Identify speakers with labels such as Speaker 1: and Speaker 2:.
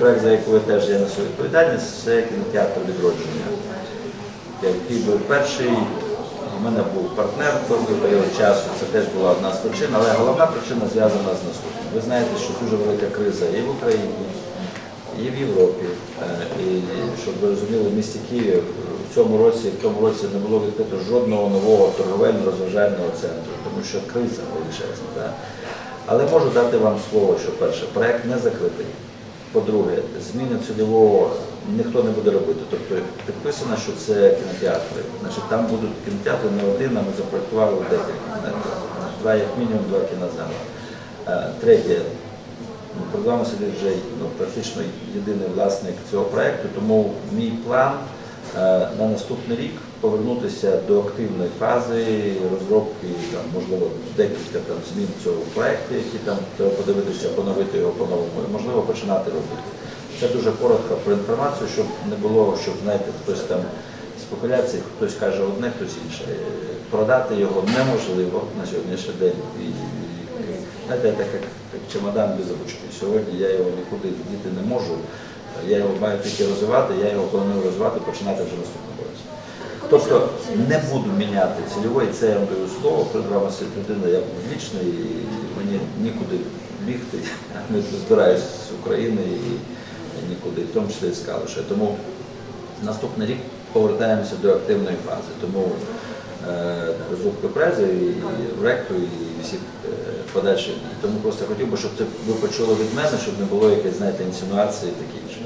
Speaker 1: проект, за який теж я несу відповідальність, це кінотеатр відродження, який був перший. У мене був партнер довгий період часу, це теж була одна з причин, але головна причина зв'язана з наступним. Ви знаєте, що дуже велика криза і в Україні, і в Європі. Е, І щоб ви розуміли, в місті Києві в цьому році, в тому році не було відкрито жодного нового торговельно-розважального центру, тому що криза величезна. Але можу дати вам слово, що перше, проект не закритий. По-друге, зміни цільового ніхто не буде робити. Тобто підписано, що це кінотеатри. Значить, там будуть кінотеатри не один, а ми запроектували декілька кінотеатрів. Два, як мінімум, два кінозали. Е, Третє, програма перед сидить вже ну, практично єдиний власник цього проекту, тому мій план на наступний рік повернутися до активної фази розробки, там, можливо, декілька там, змін цього проекту, які там треба подивитися, поновити його по-новому, і, можливо, починати робити. Це дуже коротко про інформацію, щоб не було, щоб знаєте, хтось там спекуляції, хтось каже одне, хтось інше. Е, Продати його неможливо на сьогоднішній день. І, знаєте, так як, як чемодан без ручки. Сьогодні я його нікуди діти не можу. Я його маю тільки розвивати, я його планую розвивати, починати вже наступного році. Тобто не буду міняти цільової, це я вам даю слово, перед вами сидить людина, я публічний, і мені нікуди бігти. Я не збираюсь з України і нікуди, в тому числі і з Калуша. Тому наступний рік повертаємося до активної фази. Тому е, розробка прези і ректу, і всіх е, подальших дій. Тому просто хотів би, щоб це ви почули від мене, щоб не було якесь, знаєте, інсинуації і таке.